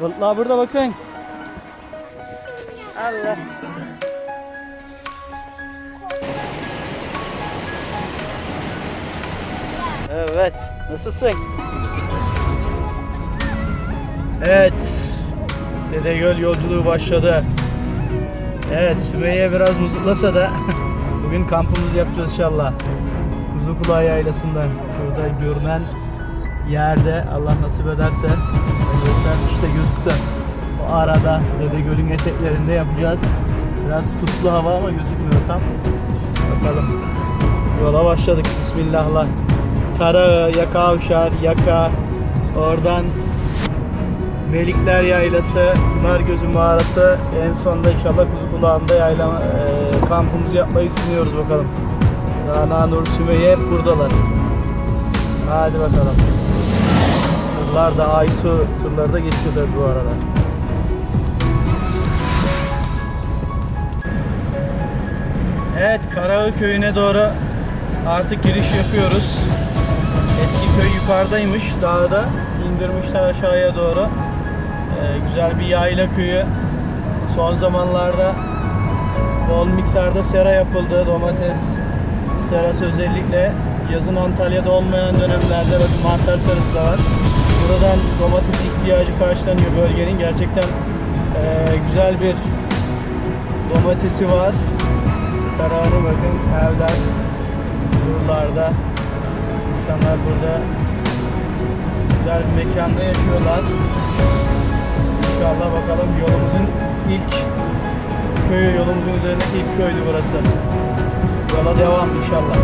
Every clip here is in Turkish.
Balıklar burada bakın. Allah. Evet. Nasılsın? Evet. Dedegöl yolculuğu başladı. Evet Sümeyye biraz mızıklasa da bugün kampımızı yapacağız inşallah. Kuzu Kulağı Yaylası'nda şurada görünen yerde Allah nasip ederse işte gözüktü. O arada Dedegöl'ün eteklerinde yapacağız. Biraz puslu hava ama gözükmüyor tam. Bakalım. Yola başladık. Bismillahla. Karağı, Yaka Avşar, Yaka. Oradan Melikler Yaylası, Pınargözü Mağarası. En sonunda inşallah Kuzu Kulağı'nda yayla, e, kampımızı yapmayı düşünüyoruz bakalım. Rana, Nur, Sümeyye buradalar. Hadi bakalım. Tırlar da Aysu tırları da geçiyor bu arada. Evet Karaağ köyüne doğru artık giriş yapıyoruz. Eski köy yukarıdaymış dağda indirmişler aşağıya doğru. Ee, güzel bir yayla köyü. Son zamanlarda bol miktarda sera yapıldı. Domates serası özellikle yazın Antalya'da olmayan dönemlerde bakın mantar serası da var. Buradan domates ihtiyacı karşılanıyor bölgenin. Gerçekten ee, güzel bir domatesi var. Kararı bakın evler buralarda insanlar burada güzel bir mekanda yaşıyorlar. İnşallah bakalım yolumuzun ilk köyü, yolumuzun üzerindeki ilk köydü burası. Yola devam inşallah.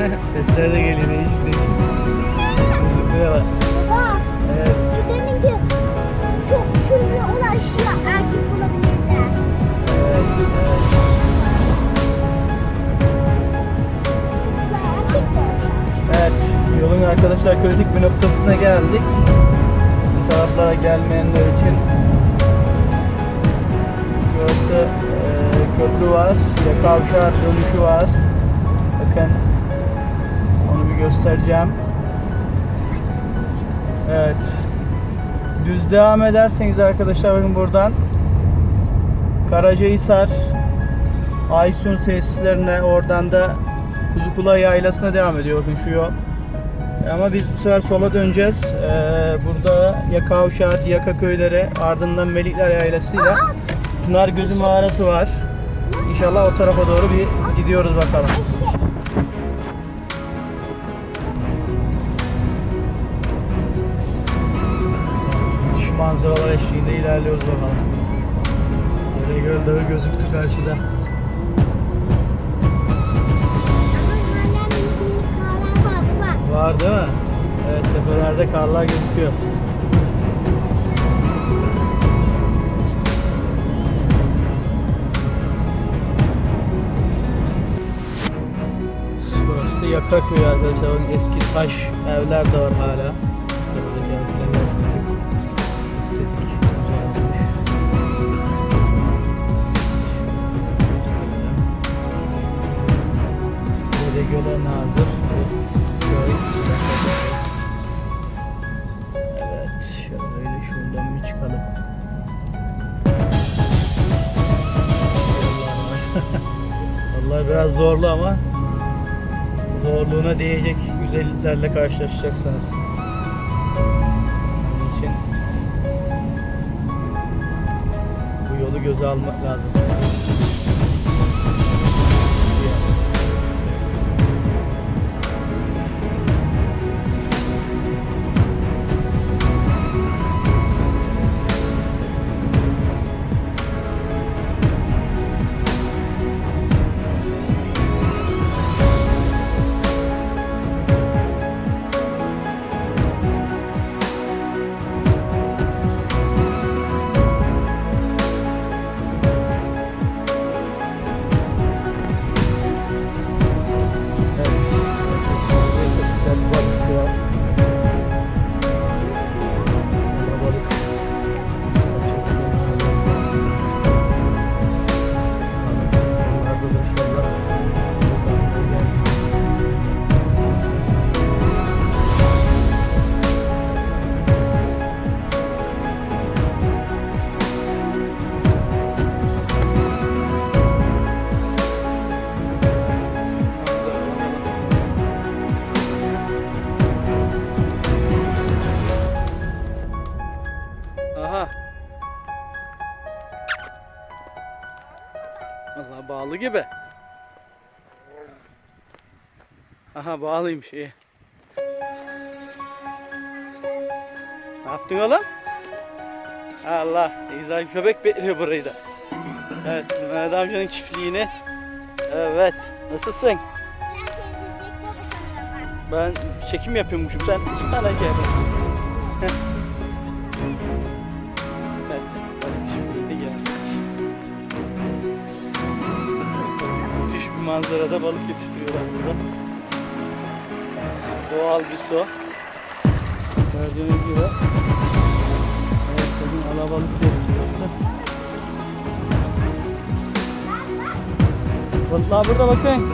Sesler de geliyor değişik değişik. Müzikler var. Baba, Evet. demin ki çok türlü olan erkek bulabilirler. Evet. yolun arkadaşlar kritik bir noktasına geldik. Bu taraflara gelmeyenler için Burası eee, köprü var, ve kavşak dönüşü var. Göstereceğim. Evet. Düz devam ederseniz arkadaşlar bakın buradan Karacahisar Aysun tesislerine oradan da Kuzukula Yaylası'na devam ediyor bakın şu yol. Ama biz bu sefer sola döneceğiz. Ee, burada Yaka Uşağı, Yaka köyleri ardından Melikler Yaylası'yla Pınar Gözü Mağarası var. İnşallah o tarafa doğru bir gidiyoruz bakalım. Manzaralar eşliğinde ilerliyoruz bakalım. Böyle göl dağı gözüktü karşıda. Var, değil mi? Evet tepelerde karlar gözüküyor. Burası da Yaka Köyü arkadaşlar. Eski taş evler de var hala. Buradaki Böyle göle nazır. Evet, şöyle şuradan bir çıkalım. Vallahi biraz zorlu ama zorluğuna değecek güzelliklerle karşılaşacaksınız. Onun için bu yolu göze almak lazım. Aha. Vallahi bağlı gibi. Aha bağlıymış iyi. Ne yaptın oğlum? Allah, İbrahim köpek bekliyor burayı da. Evet, Mehmet amcanın çiftliğini. Evet, nasılsın? Ben çekim yapıyormuşum, sen çık tane yapıyorsun. Manzarada balık yetiştiriyorlar burada. Doğal bir su. Gördüğünüz gibi. Evet bugün alabalık yetiştiriyorlar. Balıklar burada bakın.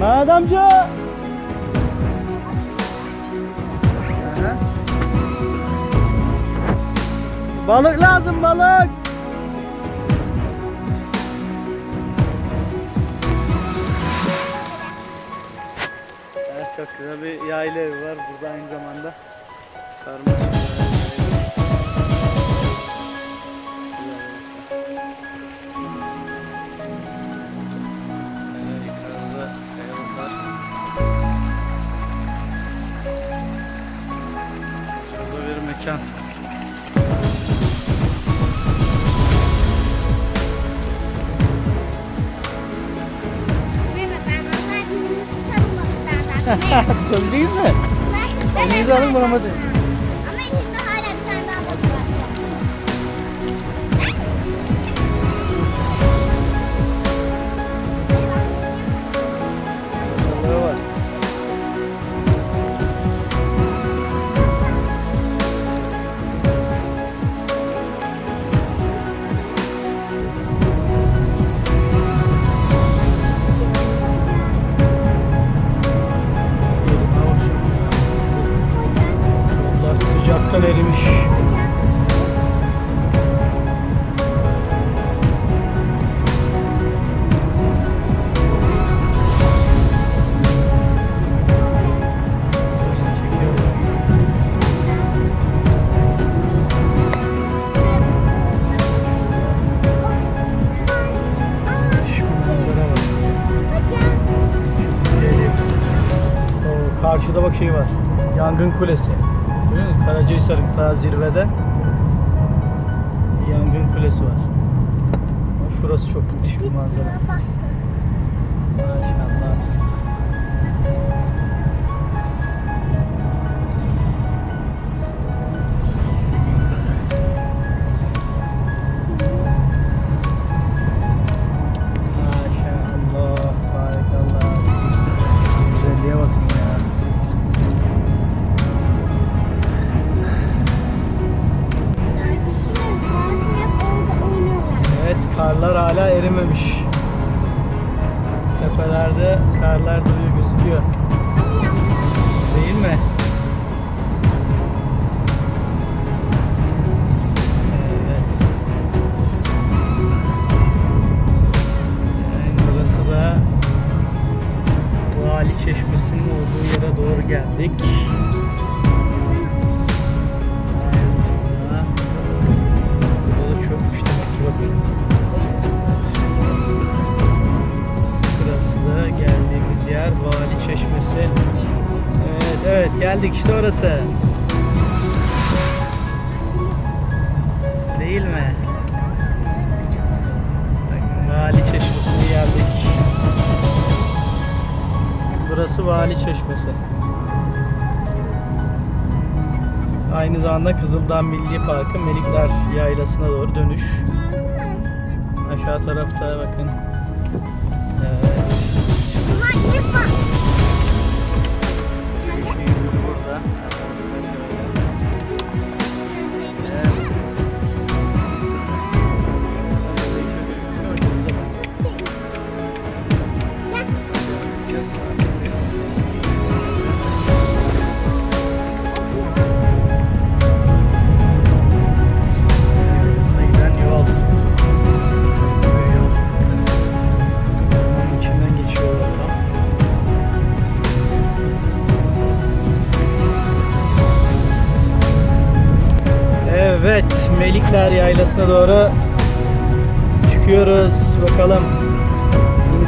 Mehmet Balık lazım balık. Evet çok güzel bir yayla evi var burada aynı zamanda. Sarmaşık. Mekan. Tutabileceğiz mi? Elinizi alın bulamadım. Karşıda bak şey var. Yangın kulesi. Görüyor musun? Zirvede yangın kulesi var. Şurası çok müthiş bir manzara. Maşallah. İşte orası. Değil mi? Vali Çeşmesi'ne geldik. Burası Vali Çeşmesi. Aynı zamanda Kızıldağ Milli Parkı Melikler Yaylası'na doğru dönüş. Aşağı tarafta bakın. Evet. İnekler Yaylası'na doğru çıkıyoruz. Bakalım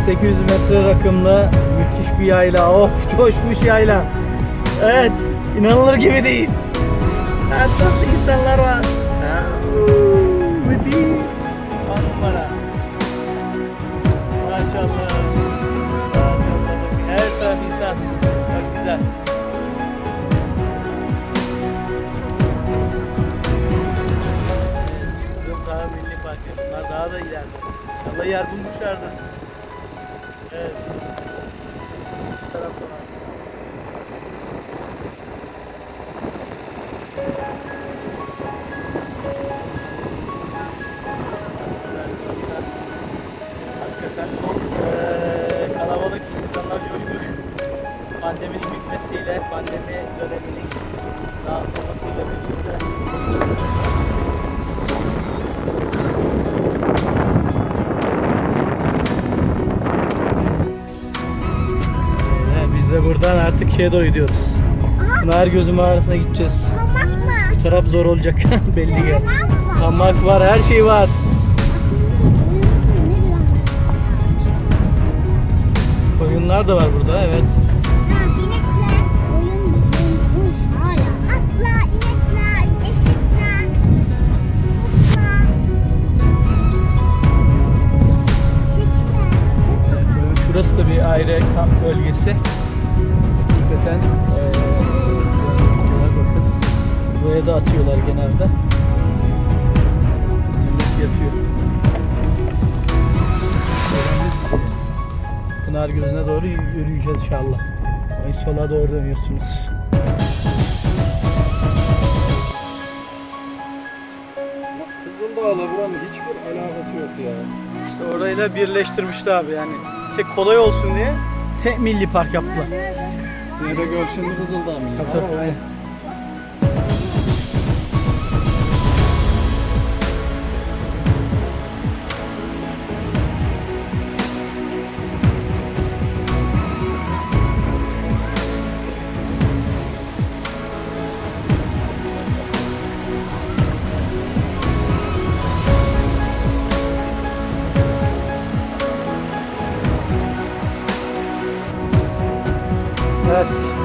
1800 metre rakımlı müthiş bir yayla. Of coşmuş yayla. Evet inanılır gibi değil. Evet, nasıl insanlar var. Müthiş. On numara. Maşallah. Her taraf insan. Çok güzel. Kızıl Dağ Milli Parkı. Bunlar daha da ileride. İnşallah yer bulmuşlardır. Evet. Şu tarafta var. Güzel, güzel. Hakikaten çok eee, kalabalık insanlar coşmuş. Pandeminin bitmesiyle, pandemi döneminin dağıtılmasıyla birlikte şeye doğru gidiyoruz. Pınar Gözü mağarasına gideceğiz. hamak mı? Bu taraf zor olacak belli ki. Hamak var, her şey var. Koyunlar da var burada, evet. Şurası da bir ayrı kamp bölgesi. Hakikaten şöyle bakın. Buraya da atıyorlar genelde. Millet yatıyor. Pınar Gözü'ne doğru yürüyeceğiz inşallah. Ay, Sola doğru dönüyorsunuz. Kızıldağ'la buranın hiçbir alakası yok ya. İşte orayla birleştirmişler abi yani. Tek kolay olsun diye tek milli park yaptılar. Dede Göl şimdi Kızıldağ mı?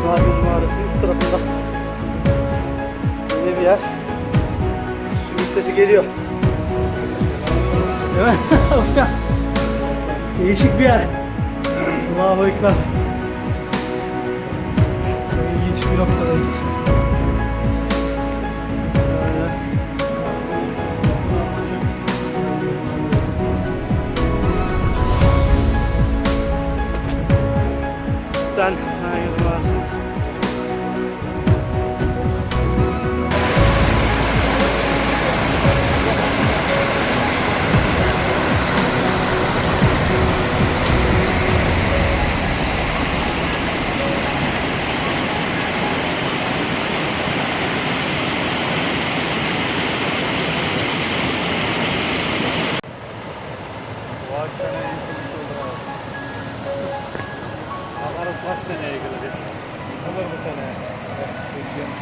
Nagöz Mağarası'nın üst tarafında. Yeni bir yer. Sümük sesi geliyor. Değil mi? Değişik bir yer. Allahu Ekber. İlginç bir noktadayız. Böyle. Üstten Nagöz Mağarası. 8 senelik ödeyeceğiz. Olur bu sene. Bekliyorum.